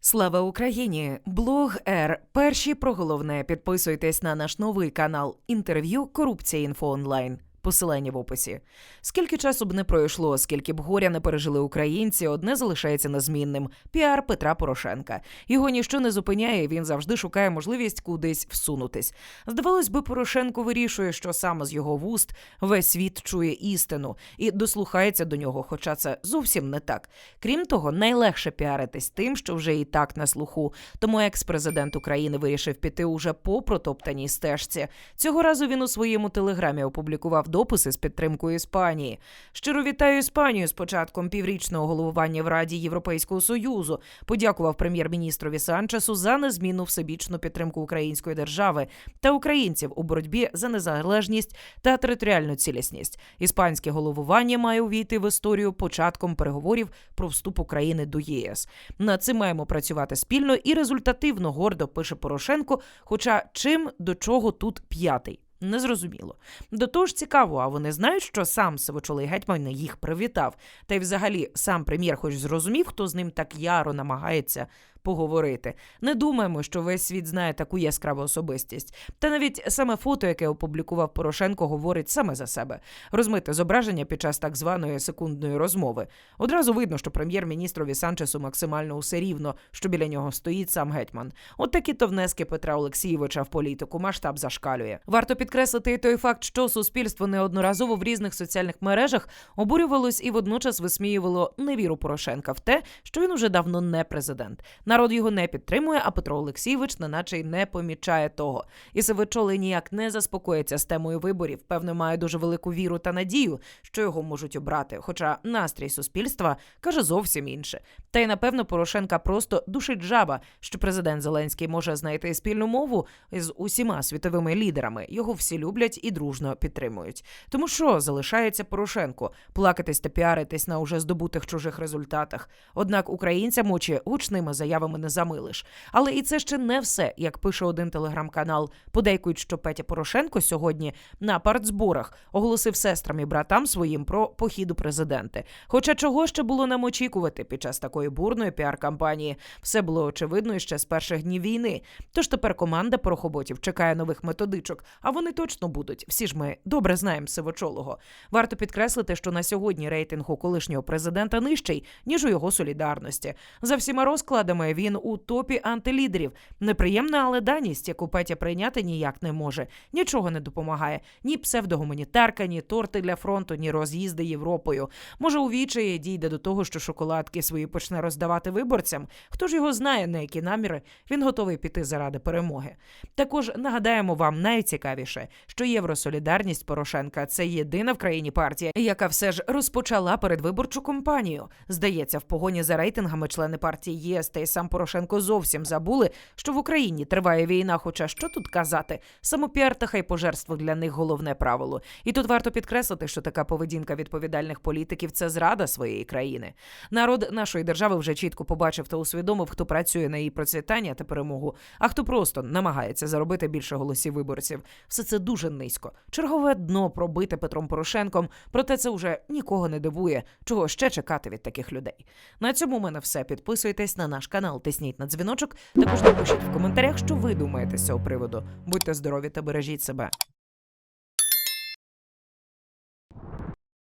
Слава Україні! Блог Р. Перші про головне підписуйтесь на наш новий канал інтерв'ю Корупція інфо онлайн. Посилання в описі. Скільки часу б не пройшло, скільки б горя не пережили українці, одне залишається незмінним піар Петра Порошенка. Його ніщо не зупиняє. Він завжди шукає можливість кудись всунутись. Здавалось би, Порошенко вирішує, що саме з його вуст весь світ чує істину і дослухається до нього, хоча це зовсім не так. Крім того, найлегше піаритись тим, що вже і так на слуху. Тому екс-президент України вирішив піти уже по протоптаній стежці. Цього разу він у своєму телеграмі опублікував дописи з підтримкою Іспанії. Щиро вітаю Іспанію з початком піврічного головування в Раді Європейського союзу. Подякував прем'єр-міністрові Санчесу за незмінну всебічну підтримку української держави та українців у боротьбі за незалежність та територіальну цілісність. Іспанське головування має увійти в історію початком переговорів про вступ України до ЄС. Над цим маємо працювати спільно і результативно гордо пише Порошенко. Хоча чим до чого тут п'ятий? Незрозуміло. До того ж цікаво, а вони знають, що сам Сивочолий гетьман їх привітав. Та й взагалі сам прем'єр хоч зрозумів, хто з ним так яро намагається поговорити. Не думаємо, що весь світ знає таку яскраву особистість. Та навіть саме фото, яке опублікував Порошенко, говорить саме за себе. Розмите зображення під час так званої секундної розмови. Одразу видно, що прем'єр-міністрові Санчесу максимально усе рівно, що біля нього стоїть сам гетьман. От такі то внески Петра Олексійовича в політику масштаб зашкалює. Варто підкреслити і той факт, що суспільство неодноразово в різних соціальних мережах обурювалось і водночас висміювало невіру Порошенка в те, що він уже давно не президент. Народ його не підтримує, а Петро Олексійович неначе й не помічає того. І Сивичолий ніяк не заспокоїться з темою виборів. Певно, має дуже велику віру та надію, що його можуть обрати. Хоча настрій суспільства каже зовсім інше. Та й напевно Порошенка просто душить жаба, що президент Зеленський може знайти спільну мову з усіма світовими лідерами. Його всі люблять і дружно підтримують. Тому що залишається Порошенко плакатись та піаритись на уже здобутих чужих результатах. Однак українцям очі гучними заявами не замилиш. Але і це ще не все, як пише один телеграм-канал. Подейкують, що Петя Порошенко сьогодні на партзборах оголосив сестрам і братам своїм про похід у президенти. Хоча чого ще було нам очікувати під час такої бурної піар-кампанії, все було очевидно ще з перших днів війни. Тож тепер команда порохоботів чекає нових методичок, а вони точно будуть. Всі ж ми добре знаємо Сивочолого. Варто підкреслити, що на сьогодні рейтинг у колишнього президента нижчий ніж у його солідарності. За всіма розкладами він у топі антилідерів. Неприємна, але даність, яку Петя прийняти ніяк не може. Нічого не допомагає. Ні псевдогуманітарка, ні торти для фронту, ні роз'їзди Європою. Може, у вічаї дійде до того, що шоколадки свої почне роздавати виборцям. Хто ж його знає, на які наміри він готовий піти заради перемоги. Також нагадаємо вам найцікавіше, що Євросолідарність Порошенка це єдина в країні партія, яка все ж розпочала передвиборчу кампанію. Здається, в погоні за рейтингами члени партії ЄС та й сам Порошенко зовсім забули, що в Україні триває війна. Хоча що тут казати, самопіар та хай пожерство для них головне правило. І тут варто підкреслити, що така поведінка відповідальних політиків це зрада своєї країни. Народ нашої держави вже чітко побачив та усвідомив, хто працює на її процвітання та перемогу, а хто просто намагається заробити більше голосів виборців. Все це дуже низько. Чергове дно пробите Петром Порошенком, проте це вже нікого не дивує. Чого ще чекати від таких людей? На цьому у мене все. Підписуйтесь на наш канал, тисніть на дзвіночок. Також напишіть в коментарях, що ви думаєте з цього приводу. Будьте здорові та бережіть себе.